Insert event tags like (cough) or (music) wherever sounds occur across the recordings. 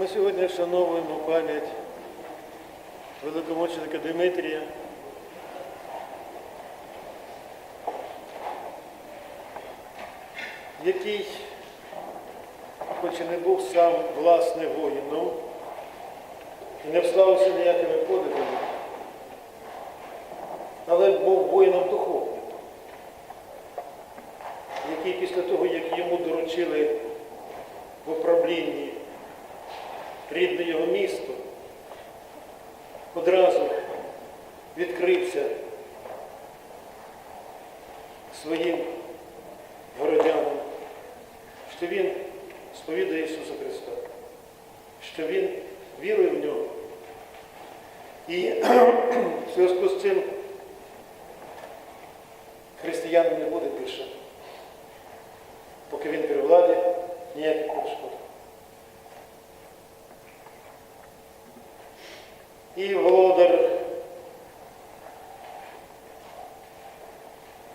Ми сьогодні вшановуємо пам'ять великомученика Димитрія. який, хоч і не був сам власне воїном, і не вславився ніякими подвигами, але був воїном духовним, який після того, як йому доручили в управлінні рідне його місто, одразу відкрився своїм городянам, що він сповідає Ісуса Христа, що він вірує в нього. І (clears throat) в зв'язку з цим християнам не буде більше, поки він при владі, ніяких перешкод. І володар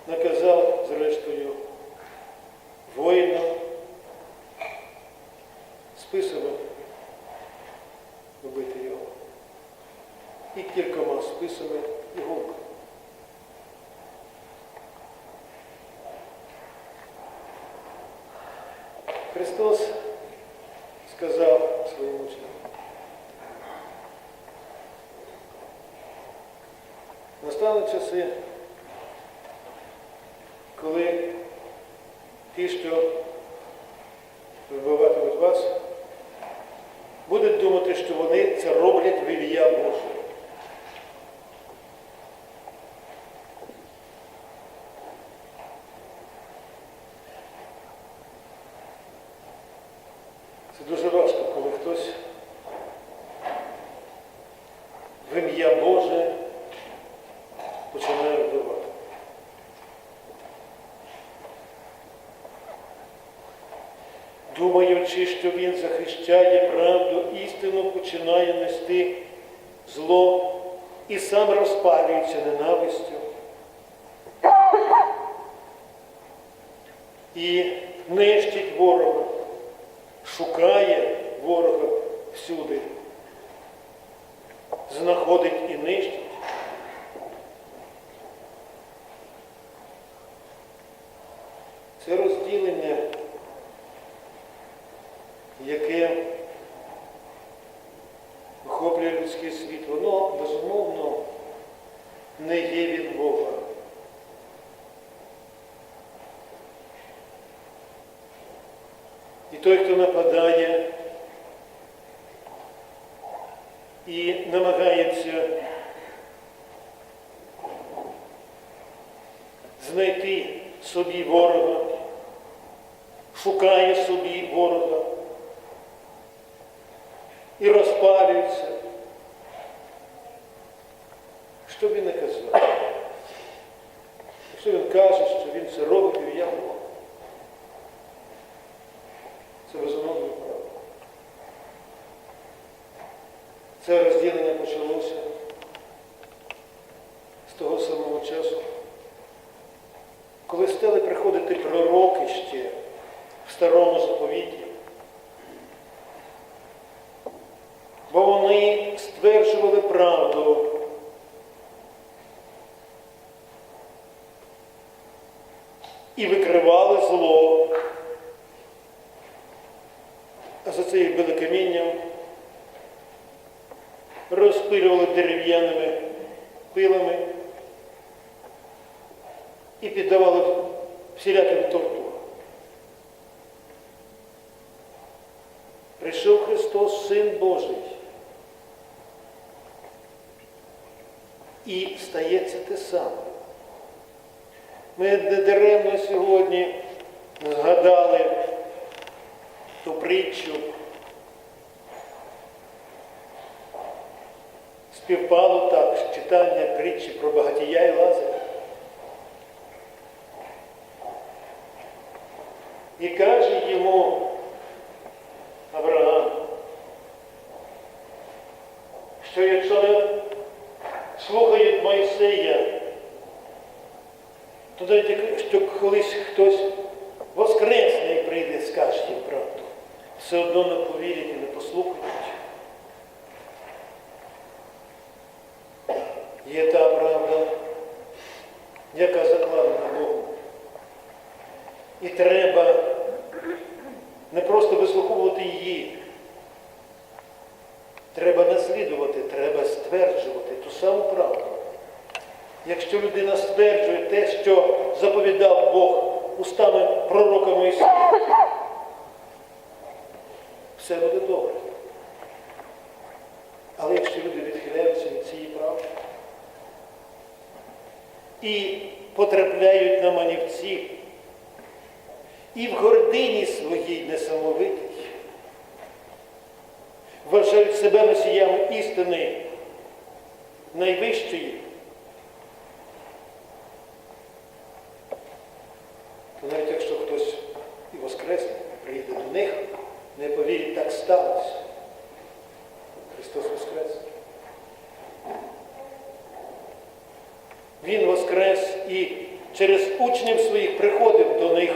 наказав, зрештою, воїнам списами вбити його. І кількома списами іголками. Христос сказав своїм учням, настануть часи, коли ті, що вбиватимуть вас, будуть думати, що вони це роблять в ім'я Боже. Це дуже важко, коли хтось в ім'я Боже починає вбивати. Думаючи, що він захищає правду, істину починає нести зло і сам розпалюється ненавистю. І нищить ворога, шукає ворога всюди, знаходить і нищить. Це розділення, яке охоплює людський світ, воно безумовно не є від Бога. І той, хто нападає і намагається знайти собі ворога, шукає собі ворога і розпалюється. Що він не казав? Якщо він каже, що він це робить в ім'я Бога, це безумовно правда. Це розділення почалося з того самого часу, коли стали приходити пророки ще в старому заповіті, бо вони стверджували правду. І викривали зло. А за це їх били камінням, розпилювали дерев'яними пилами і піддавали всіляким тортурам. Прийшов Христос, Син Божий. І стається те саме. Ми недаремно сьогодні згадали ту притчу. Співпало так читання притчі про багатія і Лазаря. І каже йому Авраам, що якщо не слухають Мойсея, то навіть що колись хтось воскресне і прийде, скаже їм правду. все одно не повірять і не послухають. Є та правда, яка закладена Богом. І треба не просто вислуховувати її. Треба наслідувати, треба стверджувати ту саму правду. Якщо людина стверджує те, що заповідав Бог устами пророка Моїсія, все буде добре. Але якщо люди відхиляються від цієї правди і потрапляють на манівці, і в гордині своїй несамовитій, вважають себе носіями істини найвищої, то навіть якщо хтось і воскресне, приїде до них, не повірить, так сталося. Христос Воскрес. Він воскрес і через учнів своїх приходив до них,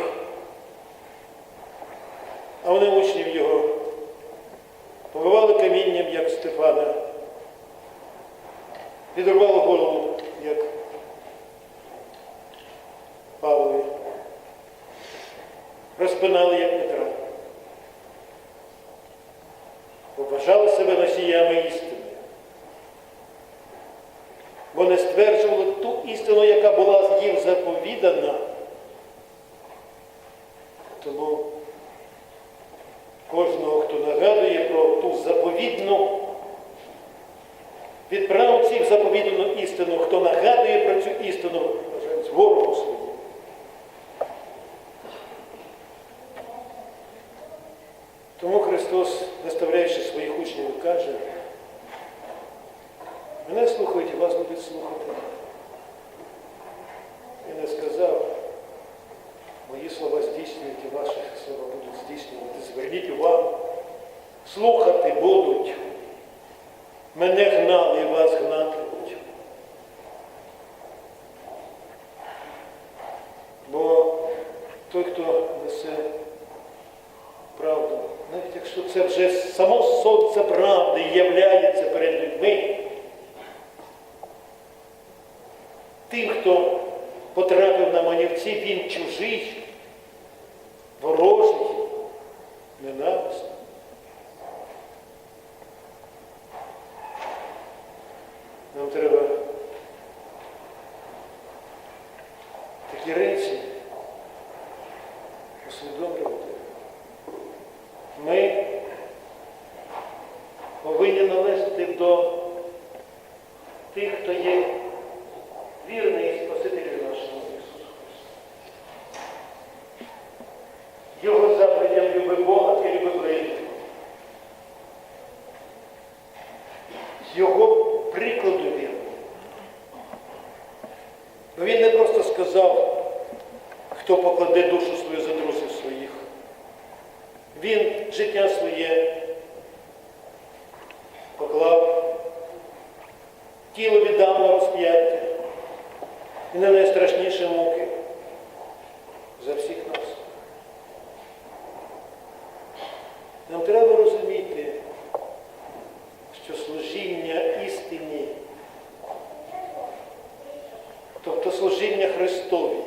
а вони учнів його побивали камінням, як Стефана, відрубали голову, як Павлові, розпинали, як Петра. Вважали себе носіями істини. Бо не стверджували ту істину, яка була їм заповідана. Тому кожного, хто нагадує про ту заповідну, відправців заповідану істину, хто нагадує про цю істину, вважають ворогу своїм. Тому Христос, наставляючи своїх учнів, каже, мене слухають і вас будуть слухати. І не сказав, мої слова здійснюють і ваші слова будуть здійснювати. Зверніть увагу, слухати будуть. Мене гнали вас гнатимуть. Бо той, хто несе правду, навіть якщо це вже само сонце правди являється перед людьми, тим, хто потрапив на манівці, він чужий, ворожий, ненависний. Нам треба такі речі усвідомлювати. Ми повинні належати до тих, хто є вірний і Спасителем нашому Ісусу Христу. Його заповідям люби Бога і люби ближнього. З Його прикладу вірно. Бо він не просто сказав, хто покладе душу свою за друзів своїх. Він життя своє поклав, тіло віддав на розп'яття і на найстрашніші муки за всіх нас. Нам треба розуміти, що служіння істині, тобто служіння Христові,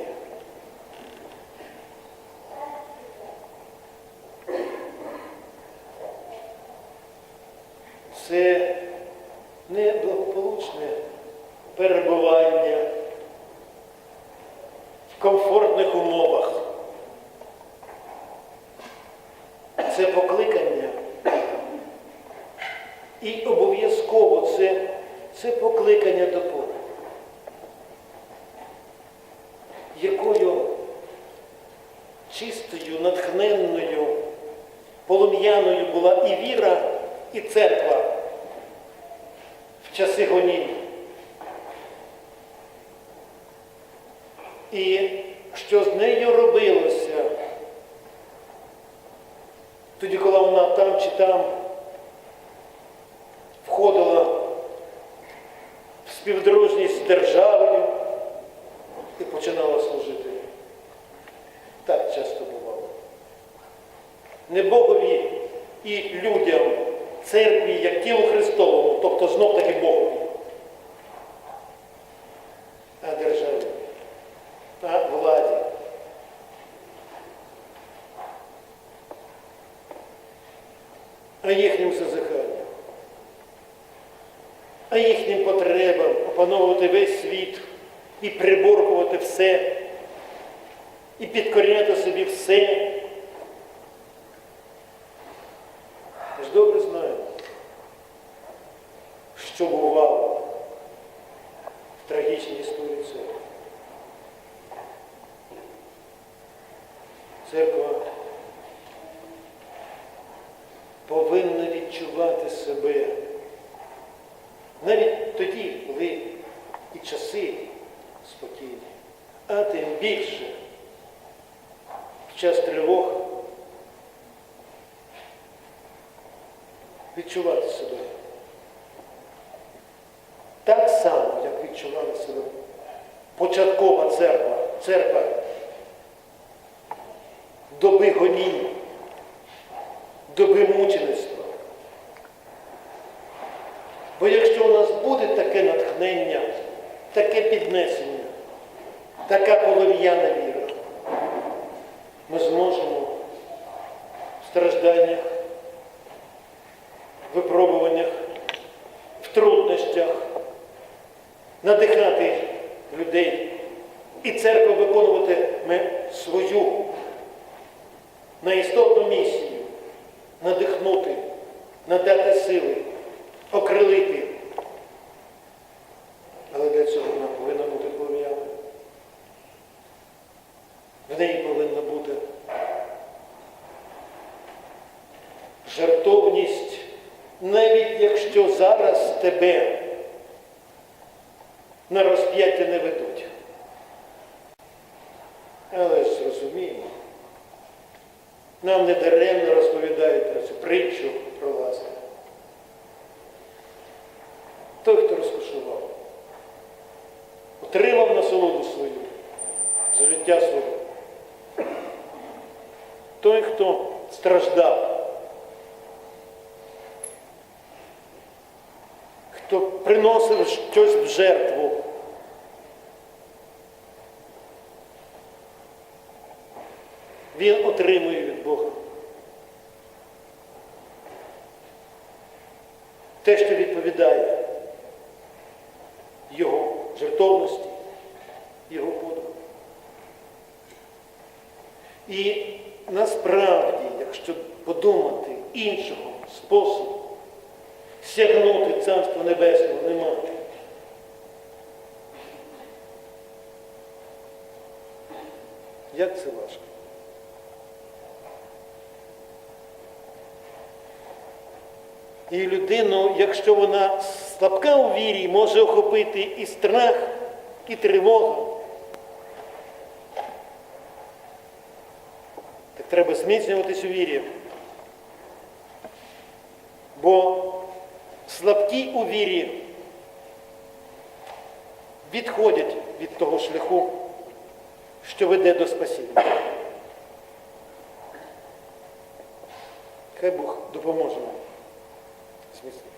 це не благополучне перебування в комфортних умовах. Це покликання. І обов'язково це, це покликання до Бога. Якою чистою, натхненною, полум'яною була і віра, і церква часи гонінь. І що з нею робилося, тоді, коли вона там чи там входила в співдружність з державою і починала служити. Так часто бувало. Не Богові і людям церкві як тілу Христовому, тобто знов таки Богові. А державі, а владі. А їхнім зазиханням, а їхнім потребам опановувати весь світ і приборкувати все, і підкоряти собі все. Ми ж добре знаємо, що бувало в трагічній історії церкви. Церква повинна відчувати себе навіть тоді, коли і часи спокійні, а тим більше під час тривог відчувати себе так само, як відчувала себе початкова церква, церква доби гонінь, доби мучеництва. Бо якщо у нас буде таке натхнення, таке піднесення, така полов'яна віра, ми зможемо в стражданнях, випробуваннях, в труднощах надихати людей і церква виконуватиме свою наістотну місію надихнути, надати сили, окрилити. Але для цього вона повинна бути полум'яною. В неї повинна бути жертовність, навіть якщо зараз тебе на розп'яття не ведуть. Але ж зрозуміємо, нам не даремно розповідають про цю притчу про Лазаря. Той, хто розкошував, отримав насолоду свою за життя свого. Той, хто страждав, хто приносив щось в жертву. Він отримує від Бога. Те, що відповідає його жертовності, його подвигу. І насправді, якщо подумати іншого способу, сягнути Царство Небесного немає. Як це важко? І людину, якщо вона слабка у вірі, може охопити і страх, і тривога. Треба зміцнюватись у вірі. Бо слабкі у вірі відходять від того шляху, що веде до спасіння. Хай Бог допоможе нам. зміцнити.